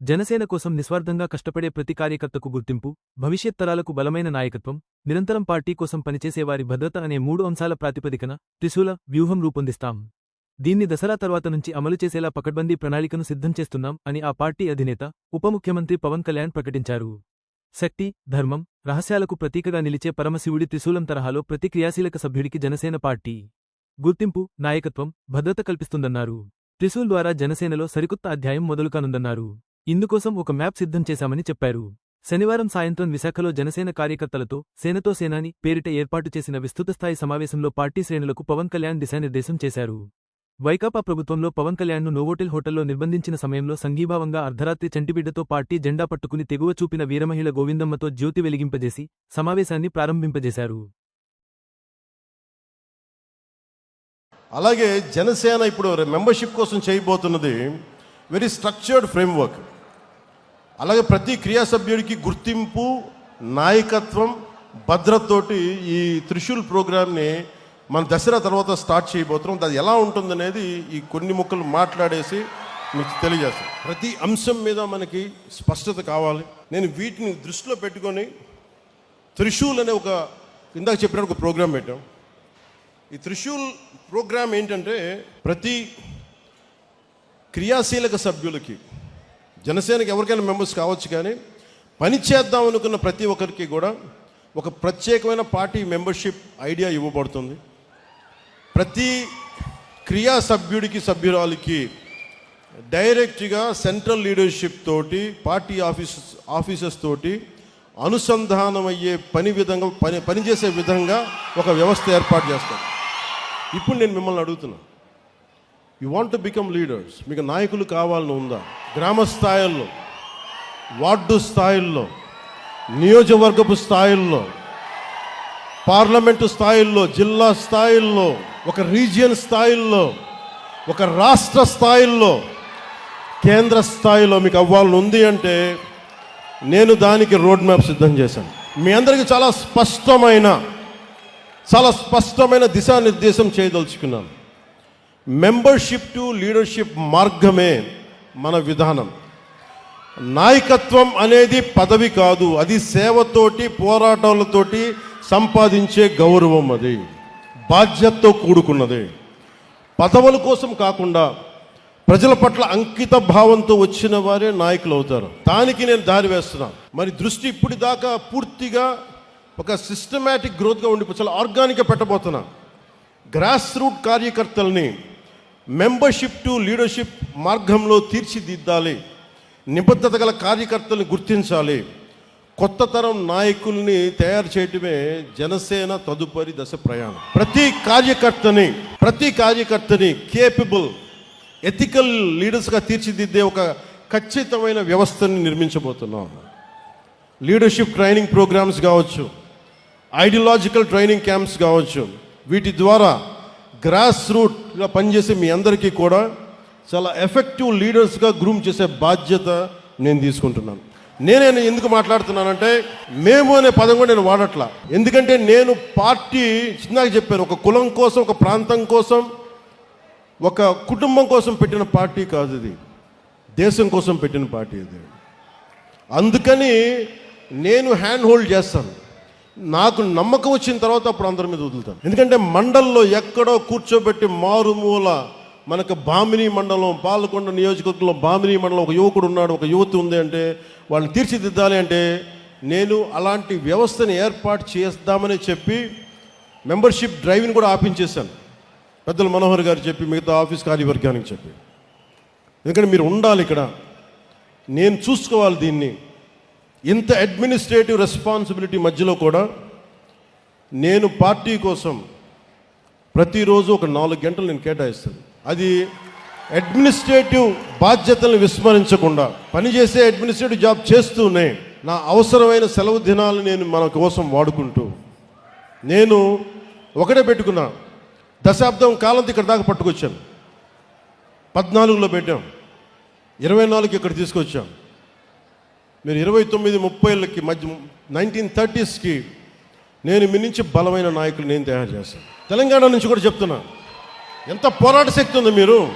జనసేన కోసం నిస్వార్థంగా కష్టపడే ప్రతి కార్యకర్తకు గుర్తింపు భవిష్యత్ తరాలకు బలమైన నాయకత్వం నిరంతరం పార్టీ కోసం పనిచేసేవారి భద్రత అనే మూడు అంశాల ప్రాతిపదికన త్రిశూల వ్యూహం రూపొందిస్తాం. దీన్ని దసరా తర్వాత నుంచి అమలు చేసేలా పకడ్బందీ ప్రణాళికను సిద్ధం చేస్తున్నాం అని ఆ పార్టీ అధినేత ఉప ముఖ్యమంత్రి పవన్ కళ్యాణ్ ప్రకటించారు. శక్తి ధర్మం రహస్యాలకు ప్రతీకగా నిలిచే పరమశివుడి త్రిశూలం తరహాలో ప్రతి క్రియాశీలక సభ్యుడికి జనసేన పార్టీ గుర్తింపు నాయకత్వం భద్రత కల్పిస్తుందన్నారు. త్రిశూల్ ద్వారా జనసేనలో సరికొత్త అధ్యాయం మొదలుకానుందన్నారు. ఇందుకోసం ఒక మ్యాప్ సిద్ధం చేశామని చెప్పారు. శనివారం సాయంత్రం విశాఖలో జనసేన కార్యకర్తలతో సేనతో సేనాని పేరిట ఏర్పాటు చేసిన విస్తృతస్థాయి సమావేశంలో పార్టీ శ్రేణులకు పవన్ కళ్యాణ్ దిశానిర్దేశం చేశారు. వైకాపా ప్రభుత్వంలో పవన్ కళ్యాణ్ను నోవోటెల్ హోటల్లో నిర్బంధించిన సమయంలో సంఘీభావంగా అర్ధరాత్రి చంటిబిడ్డతో పార్టీ జెండా పట్టుకుని తెగువ చూపిన వీరమహిళ గోవిందమ్మతో జ్యోతి వెలిగింపజేసి సమావేశాన్ని ప్రారంభింపజేశారు. అలాగే జనసేన ఇప్పుడు మెంబర్షిప్ కోసం చేయబోతున్నది వెరీ స్ట్రక్చర్డ్ ఫ్రేమ్వర్క్. అలాగే ప్రతి క్రియా సభ్యుడికి గుర్తింపు నాయకత్వం భద్రతతోటి ఈ త్రిశూల్ ప్రోగ్రామ్ని మన దసరా తర్వాత స్టార్ట్ చేయబోతున్నాం. అది ఎలా ఉంటుందనేది ఈ కొన్ని ముక్కలు మాట్లాడేసి మీకు తెలియజేస్తాం. ప్రతి అంశం మీద మనకి స్పష్టత కావాలి. నేను వీటిని దృష్టిలో పెట్టుకొని త్రిశూల్ అనే ఒక ఇందాక చెప్పినట్టు ఒక ప్రోగ్రాం పెట్టాం. ఈ త్రిశూల్ ప్రోగ్రామ్ ఏంటంటే ప్రతి క్రియాశీలక సభ్యులకి జనసేనకి ఎవరికైనా మెంబర్స్ కావచ్చు కానీ పని చేద్దాం అనుకున్న ప్రతి ఒక్కరికి కూడా ఒక ప్రత్యేకమైన పార్టీ మెంబర్షిప్ ఐడియా ఇవ్వబడుతుంది. ప్రతి క్రియా సభ్యుడికి సభ్యురాలికి డైరెక్ట్గా సెంట్రల్ లీడర్షిప్ తోటి పార్టీ ఆఫీస్ ఆఫీసర్స్ తోటి అనుసంధానమయ్యే పని విధంగా పని పనిచేసే విధంగా ఒక వ్యవస్థ ఏర్పాటు చేస్తారు. ఇప్పుడు నేను మిమ్మల్ని అడుగుతున్నా. You want to become leaders మీకు నాయకులు కావాలని ఉందా? గ్రామ స్థాయిల్లో వార్డు స్థాయిల్లో నియోజకవర్గపు స్థాయిల్లో పార్లమెంటు స్థాయిల్లో జిల్లా స్థాయిల్లో ఒక రీజియన్ స్థాయిల్లో ఒక రాష్ట్ర స్థాయిల్లో కేంద్ర స్థాయిలో మీకు అవ్వాలని ఉంది అంటే నేను దానికి రోడ్ మ్యాప్ సిద్ధం చేశాను. మీ అందరికీ చాలా స్పష్టమైన చాలా స్పష్టమైన దిశానిర్దేశం చేయదలుచుకున్నాను. మెంబర్షిప్ టు లీడర్షిప్ మార్గమే మన విధానం. నాయకత్వం అనేది పదవి కాదు. అది సేవతోటి పోరాటాలతోటి సంపాదించే గౌరవం అది. బాధ్యతతో కూడుకున్నది. పదవుల కోసం కాకుండా ప్రజల పట్ల అంకిత భావంతో వచ్చిన వారే నాయకులు అవుతారు. దానికి నేను దారి వేస్తున్నా. మరి దృష్టి ఇప్పుడు దాకా పూర్తిగా ఒక సిస్టమేటిక్ గ్రోత్గా ఉండిపో చాలా ఆర్గానిక్గా పెట్టబోతున్నా. గ్రాస్ రూట్ కార్యకర్తల్ని మెంబర్షిప్ టు లీడర్షిప్ మార్గంలో తీర్చిదిద్దాలి. నిబద్ధత గల కార్యకర్తలను గుర్తించాలి. కొత్త తరం నాయకుల్ని తయారు చేయటమే జనసేన తదుపరి దశ ప్రయాణం. ప్రతి కార్యకర్తని ప్రతి కార్యకర్తని కేపబుల్ ఎథికల్ లీడర్స్గా తీర్చిదిద్దే ఒక ఖచ్చితమైన వ్యవస్థని నిర్మించబోతున్నాం. లీడర్షిప్ ట్రైనింగ్ ప్రోగ్రామ్స్ కావచ్చు ఐడియాలజికల్ ట్రైనింగ్ క్యాంప్స్ కావచ్చు వీటి ద్వారా గ్రాస్ రూట్గా పనిచేసే మీ అందరికీ కూడా చాలా ఎఫెక్టివ్ లీడర్స్గా గ్రూమ్ చేసే బాధ్యత నేను తీసుకుంటున్నాను. నేనే ఎందుకు మాట్లాడుతున్నానంటే మేము అనే పదం కూడా నేను వాడట్లా. ఎందుకంటే నేను పార్టీ చిన్నగా చెప్పాను ఒక కులం కోసం ఒక ప్రాంతం కోసం ఒక కుటుంబం కోసం పెట్టిన పార్టీ కాదు ఇది. దేశం కోసం పెట్టిన పార్టీ ఇది. అందుకని నేను హ్యాండ్ హోల్డ్ చేస్తాను. నాకు నమ్మకం వచ్చిన తర్వాత అప్పుడు అందరి మీద వదులుతాను. ఎందుకంటే మండల్లో ఎక్కడో కూర్చోబెట్టి మారుమూల మనకు బామిని మండలం పాలకొండ నియోజకవర్గంలో బామిని మండలం ఒక యువకుడు ఉన్నాడు ఒక యువతి ఉంది అంటే వాళ్ళని తీర్చిదిద్దాలి అంటే నేను అలాంటి వ్యవస్థని ఏర్పాటు చేద్దామని చెప్పి మెంబర్షిప్ డ్రైవ్ని కూడా ఆపించేశాను. పెద్దలు మనోహర్ గారు చెప్పి మిగతా ఆఫీస్ కార్యవర్గానికి చెప్పి. ఎందుకంటే మీరు ఉండాలి ఇక్కడ. నేను చూసుకోవాలి దీన్ని. ఇంత అడ్మినిస్ట్రేటివ్ రెస్పాన్సిబిలిటీ మధ్యలో కూడా నేను పార్టీ కోసం ప్రతిరోజు ఒక నాలుగు గంటలు నేను కేటాయిస్తాను. అది అడ్మినిస్ట్రేటివ్ బాధ్యతలను విస్మరించకుండా పనిచేసే అడ్మినిస్ట్రేటివ్ జాబ్ చేస్తూనే నా అవసరమైన సెలవు దినాలు నేను మన కోసం వాడుకుంటూ నేను ఒకటే పెట్టుకున్నా. దశాబ్దం కాలంతో ఇక్కడ దాకా పట్టుకొచ్చాను పద్నాలుగులో పెట్టాం. ఇరవై నాలుగు ఇక్కడ తీసుకొచ్చాం. మీరు ఇరవై తొమ్మిది ముప్పైలకి మధ్య నైన్టీన్ థర్టీస్కి నేను మీ నుంచి బలమైన నాయకులు నేను తయారు చేశాను. తెలంగాణ నుంచి కూడా చెప్తున్నాను ఎంత పోరాట శక్తి ఉంది మీరు?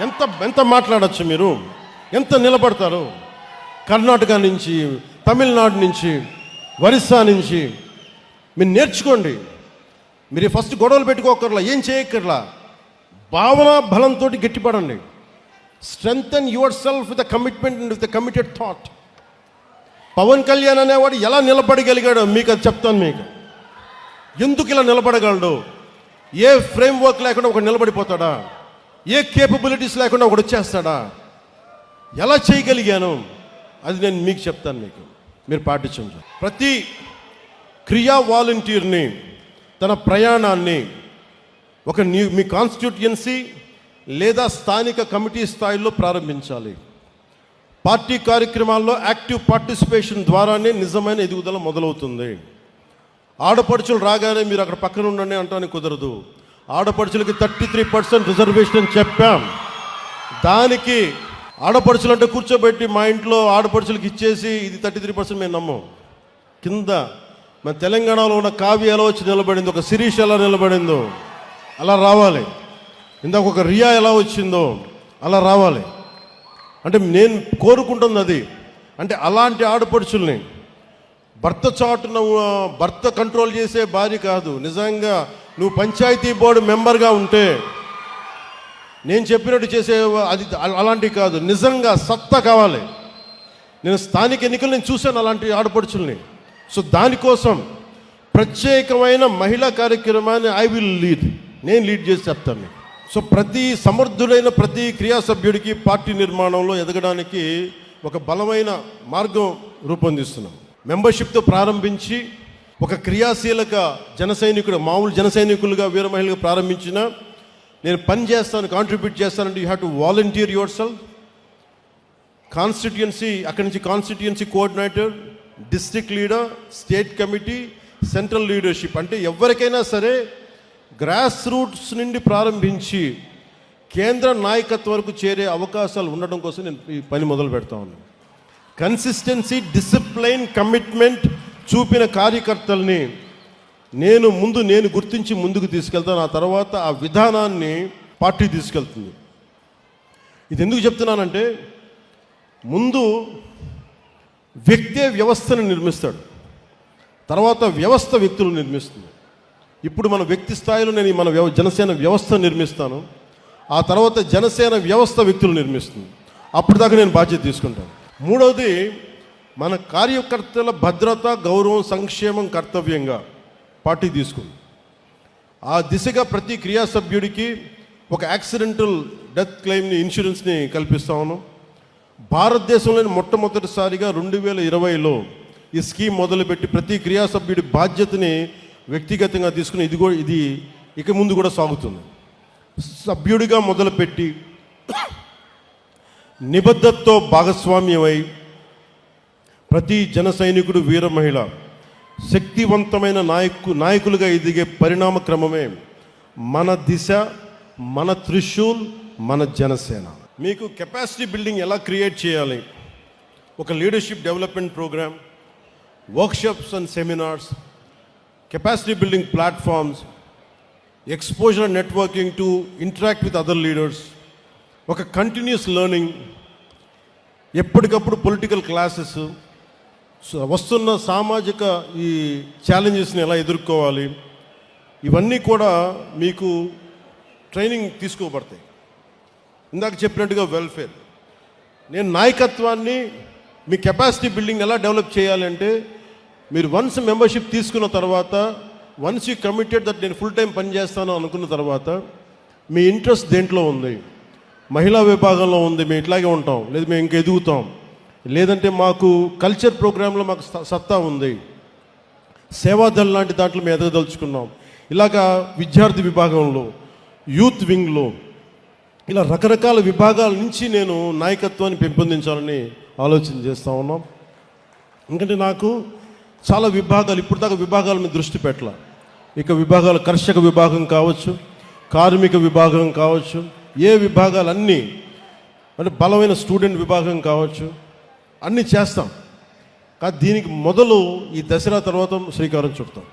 ఎంత ఎంత మాట్లాడచ్చు మీరు? ఎంత నిలబడతారు? కర్ణాటక నుంచి తమిళనాడు నుంచి ఒరిస్సా నుంచి మీరు నేర్చుకోండి. మీరు ఫస్ట్ గొడవలు పెట్టుకోకర్లా ఏం చేయక్కర్లా. భావన బలంతో గట్టిపడండి. Strengthen yourself with commitment and with committed thought Pawan Kalyan అనేవాడు ఎలా నిలబడగలిగాడో మీకు అది చెప్తాను మీకు. ఎందుకు ఇలా నిలబడగలడు? ఏ ఫ్రేమ్ వర్క్ లేకుండా ఒకడు నిలబడిపోతాడా? ఏ కేపబిలిటీస్ లేకుండా ఒకడు వచ్చేస్తాడా? ఎలా చేయగలిగాను? అది నేను మీకు చెప్తాను మీకు. మీరు పాటించండి. ప్రతి క్రియా వాలంటీర్ని తన ప్రయాణాన్ని ఒక న్యూ మీ కాన్స్టిట్యూయన్సీ లేదా స్థానిక కమిటీ స్థాయిలో ప్రారంభించాలి. పార్టీ కార్యక్రమాల్లో యాక్టివ్ పార్టిసిపేషన్ ద్వారానే నిజమైన ఎదుగుదల మొదలవుతుంది. ఆడపడుచులు రాగానే మీరు అక్కడ పక్కన ఉండండి అంటానికి కుదరదు. ఆడపడుచులకి థర్టీ త్రీ పర్సెంట్ రిజర్వేషన్ అని చెప్పాం. దానికి ఆడపడుచులు అంటే కూర్చోబెట్టి మా ఇంట్లో ఆడపడుచులకి ఇచ్చేసి ఇది థర్టీ త్రీ పర్సెంట్ మేము నమ్మం. కింద మన తెలంగాణలో ఉన్న కావ్య ఎలా వచ్చి నిలబడిందో ఒక శిరీష్ ఎలా నిలబడిందో అలా రావాలి. ఇందాక ఒక రియా ఎలా వచ్చిందో అలా రావాలి. అంటే నేను కోరుకుంటుంది అది అంటే అలాంటి ఆడపడుచుల్ని భర్త చాటున భర్త కంట్రోల్ చేసే భార్య కాదు. నిజంగా నువ్వు పంచాయతీ బోర్డు మెంబర్గా ఉంటే నేను చెప్పినట్టు చేసే అది అలాంటివి కాదు. నిజంగా సత్తా కావాలి. నేను స్థానిక ఎన్నికలు నేను చూశాను అలాంటి ఆడపడుచుల్ని. సో దానికోసం ప్రత్యేకమైన మహిళా కార్యక్రమాన్ని ఐ విల్ లీడ్ నేను లీడ్ చేసి చెప్తాను. సో ప్రతి సమర్థుడైన ప్రతి క్రియా సభ్యుడికి పార్టీ నిర్మాణంలో ఎదగడానికి ఒక బలమైన మార్గం రూపొందిస్తున్నాం. మెంబర్షిప్తో ప్రారంభించి ఒక క్రియాశీలక జన సైనికుడు మామూలు జన సైనికులుగా వీర మహిళగా ప్రారంభించిన నేను పని చేస్తాను కాంట్రిబ్యూట్ చేస్తానంటే you have to volunteer yourself constituency అక్కడి నుంచి constituency coordinator district leader state committee central leadership అంటే ఎవరికైనా సరే గ్రాస్ రూట్స్ నుండి ప్రారంభించి కేంద్ర నాయకత్వం వరకు చేరే అవకాశాలు ఉండడం కోసం నేను ఈ పని మొదలు పెడతా ఉన్నాను. కన్సిస్టెన్సీ డిసిప్లైన్ కమిట్మెంట్ చూపిన కార్యకర్తల్ని నేను ముందు నేను గుర్తించి ముందుకు తీసుకెళ్తాను. ఆ తర్వాత ఆ విధానాన్ని పార్టీ తీసుకెళ్తుంది. ఇది ఎందుకు చెప్తున్నానంటే ముందు వ్యక్తే వ్యవస్థను నిర్మిస్తాడు. తర్వాత వ్యవస్థ వ్యక్తులు నిర్మిస్తుంది. ఇప్పుడు మన వ్యక్తి స్థాయిలో నేను మన వ్యవ జనసేన వ్యవస్థ నిర్మిస్తాను. ఆ తర్వాత జనసేన వ్యవస్థ వ్యక్తులు నిర్మిస్తుంది. అప్పుడు దాకా నేను బాధ్యత తీసుకుంటాను. మూడవది మన కార్యకర్తల భద్రత గౌరవం సంక్షేమం కర్తవ్యంగా పార్టీ తీసుకుంది. ఆ దిశగా ప్రతి క్రియా సభ్యుడికి ఒక యాక్సిడెంటల్ డెత్ క్లెయిమ్ని ఇన్సూరెన్స్ని కల్పిస్తా ఉన్నాం. భారతదేశంలోని మొట్టమొదటిసారిగా రెండు వేల ఇరవైలో ఈ స్కీమ్ మొదలుపెట్టి ప్రతి క్రియా సభ్యుడి బాధ్యతని వ్యక్తిగతంగా తీసుకుని ఇది కూడా ఇది ఇక ముందు కూడా సాగుతుంది. సభ్యుడిగా మొదలుపెట్టి నిబద్ధతతో భాగస్వామ్యమై ప్రతి జన సైనికుడు వీర మహిళ శక్తివంతమైన నాయకు నాయకులుగా ఎదిగే పరిణామ క్రమమే మన దిశ మన త్రిశూల్ మన జనసేన. మీకు కెపాసిటీ బిల్డింగ్ ఎలా క్రియేట్ చేయాలి? ఒక leadership development program workshops and seminars capacity building platforms exposure networking to interact with other leaders ఒక కంటిన్యూస్ లెర్నింగ్ ఎప్పటికప్పుడు పొలిటికల్ క్లాసెస్ వస్తున్న సామాజిక ఈ ఛాలెంజెస్ని ఎలా ఎదుర్కోవాలి? ఇవన్నీ కూడా మీకు ట్రైనింగ్ తీసుకోబడతాయి. ఇందాక చెప్పినట్టుగా వెల్ఫేర్ నేను నాయకత్వాన్ని మీ కెపాసిటీ బిల్డింగ్ ఎలా డెవలప్ చేయాలి అంటే మీరు వన్స్ మెంబర్షిప్ తీసుకున్న తర్వాత వన్స్ యూ కమిటెడ్ దట్ నేను ఫుల్ టైం పనిచేస్తాను అనుకున్న తర్వాత మీ ఇంట్రెస్ట్ దేంట్లో ఉంది? మహిళా విభాగంలో ఉంది మేము ఇట్లాగే ఉంటాం. లేదు మేము ఇంక ఎదుగుతాం. లేదంటే మాకు కల్చర్ ప్రోగ్రాంలో మాకు స- సత్తా ఉంది. సేవాదళ్ లాంటి దాంట్లో మేము ఎదగదలుచుకున్నాం. ఇలాగా విద్యార్థి విభాగంలో యూత్ వింగ్లో ఇలా రకరకాల విభాగాల నుంచి నేను నాయకత్వాన్ని పెంపొందించాలని ఆలోచన చేస్తూ ఉన్నాం. ఎందుకంటే నాకు చాలా విభాగాలు ఇప్పుడు దాకా విభాగాల మీద దృష్టి పెట్టాల. ఇక విభాగాలు కర్షక విభాగం కావచ్చు కార్మిక విభాగం కావచ్చు ఏ విభాగాలన్నీ? అంటే బలమైన స్టూడెంట్ విభాగం కావచ్చు. అన్నీ చేస్తాం. కానీ దీనికి మొదలు ఈ దసరా తర్వాత శ్రీకారం చుడతాం.